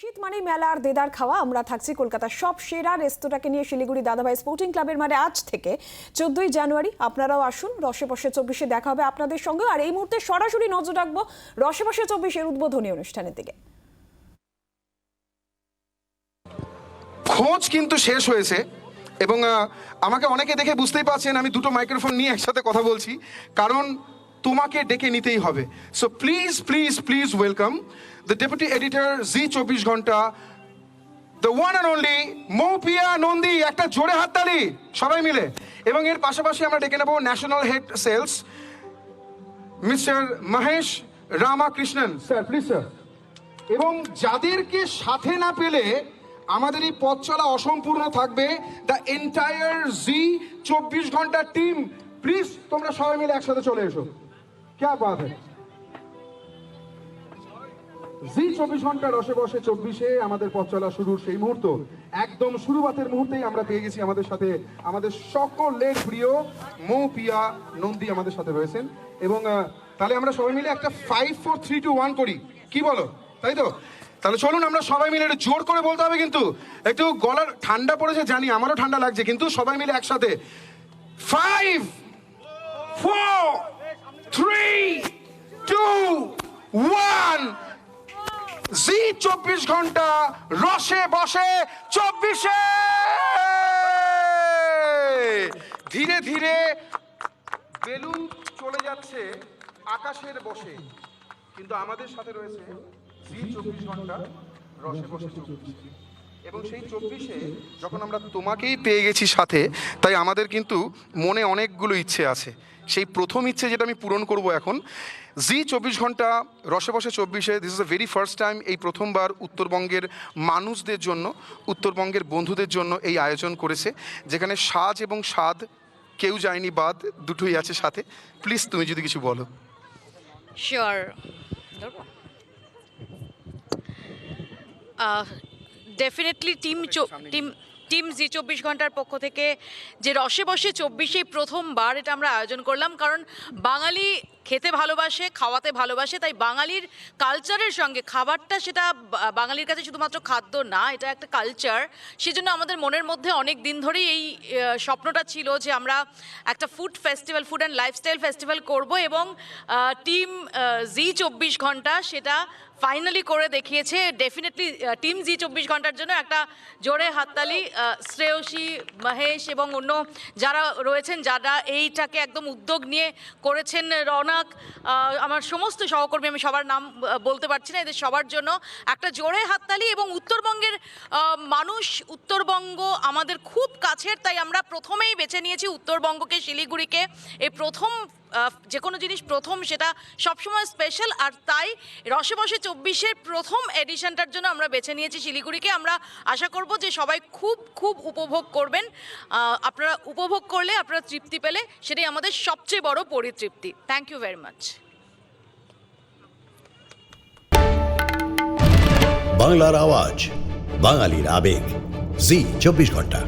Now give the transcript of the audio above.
শীত মানে মেলা আর দেদার খাওয়া। আমরা থাকছি কলকাতার সব সেরা রেস্তোরাঁকে নিয়ে শিলিগুড়ি দাদাভাই স্পোর্টিং ক্লাবের মাঠে আজ থেকে চোদ্দই জানুয়ারি। আপনারাও আসুন রসে বসে চব্বিশে দেখা হবে আপনাদের সঙ্গে। আর এই মুহূর্তে সরাসরি নজর রাখব রসে বসে চব্বিশের উদ্বোধনী অনুষ্ঠানের দিকে। খোঁজ কিন্তু শেষ হয়েছে এবং আমাকে অনেকে দেখে বুঝতেই পারছেন আমি দুটো মাইক্রোফোন নিয়ে একসাথে কথা বলছি। কারণ তোমাকে ডেকে নিতেই হবে। So please please please welcome the deputy editor Zee চব্বিশ ঘণ্টা the one and only Moupiya Nandi একটা জোরে হাততালি সবাই মিলে। এবং এর পাশাপাশি আমরা ডেকে নেব national head sales mister Mahesh Ramakrishnan. Sir please sir এবং যাদেরকে সাথে না পেলে আমাদের এই পথ চলা অসম্পূর্ণ থাকবে। দ্য এন্টায়ার জি চব্বিশ ঘণ্টা টিম প্লিজ তোমরা সবাই মিলে একসাথে চলে এসো। ক্যা বাত হ্যায় জি চব্বিশ ঘণ্টা রসে বসে চব্বিশে আমাদের পথ চলা শুরুর সেই মুহূর্ত। একদম শুরুবাতের মুহূর্তেই আমরা পেয়ে গেছি আমাদের সাথে আমাদের সকলের প্রিয় মৌ পিয়া নন্দী আমাদের সাথে রয়েছেন। এবং তাহলে আমরা সবাই মিলে একটা five four three two one করি। কি বলো? তাই তো? তাহলে চলুন আমরা সবাই মিলে একটু জোর করে বলতে হবে কিন্তু। একটু গলার ঠান্ডা পড়েছে, জানি আমারও ঠান্ডা লাগছে, কিন্তু সবাই মিলে একসাথে five four three two one Zee চব্বিশ ঘণ্টা রসে বসে চব্বিশে। ধীরে ধীরে বেলুন চলে যাচ্ছে আকাশের বসে। কিন্তু আমাদের সাথে রয়েছে জি চব্বিশ ঘণ্টা রসে বসে চব্বিশে। এবং সেই চব্বিশে যখন আমরা তোমাকেই পেয়ে গেছি সাথে, তাই আমাদের কিন্তু মনে অনেকগুলো ইচ্ছে আছে। সেই প্রথম ইচ্ছে যেটা আমি পূরণ করব এখন, জি চব্বিশ ঘণ্টা রসে বসে চব্বিশে this is the very first time এই প্রথমবার উত্তরবঙ্গের মানুষদের জন্য, উত্তরবঙ্গের বন্ধুদের জন্য এই আয়োজন করেছে, যেখানে সাজ এবং স্বাদ কেউ যায়নি, বাদ দুটোই আছে সাথে। প্লিজ তুমি যদি কিছু বলো। Sure definitely team team team Zee চব্বিশ ঘণ্টার পক্ষ থেকে যে রসে বসে চব্বিশে প্রথমবার এটা আমরা আয়োজন করলাম। কারণ বাঙালি খেতে ভালোবাসে, খাওয়াতে ভালোবাসে, তাই বাঙালির কালচারের সঙ্গে খাবারটা সেটা বাঙালির কাছে শুধুমাত্র খাদ্য না, এটা একটা কালচার সেজন্য আমাদের মনের মধ্যে অনেক দিন ধরেই এই স্বপ্নটা ছিল যে আমরা একটা food festival food and lifestyle festival করব এবং টিম জি চব্বিশ ঘণ্টা সেটা ফাইনালি করে দেখিয়েছে। ডেফিনেটলি টিম জি চব্বিশ ঘণ্টার জন্য একটা জোরে হাততালি শ্রেয়সী, মহেশ এবং অন্য যারা রয়েছেন, যারা এইটাকে একদম উদ্যোগ নিয়ে করেছেন রৌনক আমার সমস্ত সহকর্মী, আমি সবার নাম বলতে পারছি না, এদের সবার জন্য একটা জোরে হাততালি এবং উত্তরবঙ্গের মানুষ, উত্তরবঙ্গ আমাদের খুব কাছের, তাই আমরা প্রথমেই বেছে নিয়েছি উত্তরবঙ্গকে, শিলিগুড়িকে। এই প্রথম যে কোনো জিনিস প্রথম সেটা সবসময় স্পেশাল আর তাই রসে বসে চব্বিশের প্রথম এডিশনটার জন্য আমরা বেছে নিয়েছি শিলিগুড়িকে। আমরা আশা করব যে সবাই খুব খুব উপভোগ করবেন। আপনারা উপভোগ করলে আপনারা তৃপ্তি পেলে, সেটাই আমাদের সবচেয়ে বড় পরিতৃপ্তি। থ্যাংক ইউ ভেরি মাচ বাংলার আওয়াজ, বাঙালির আবেগ। জি, চব্বিশ ঘণ্টা।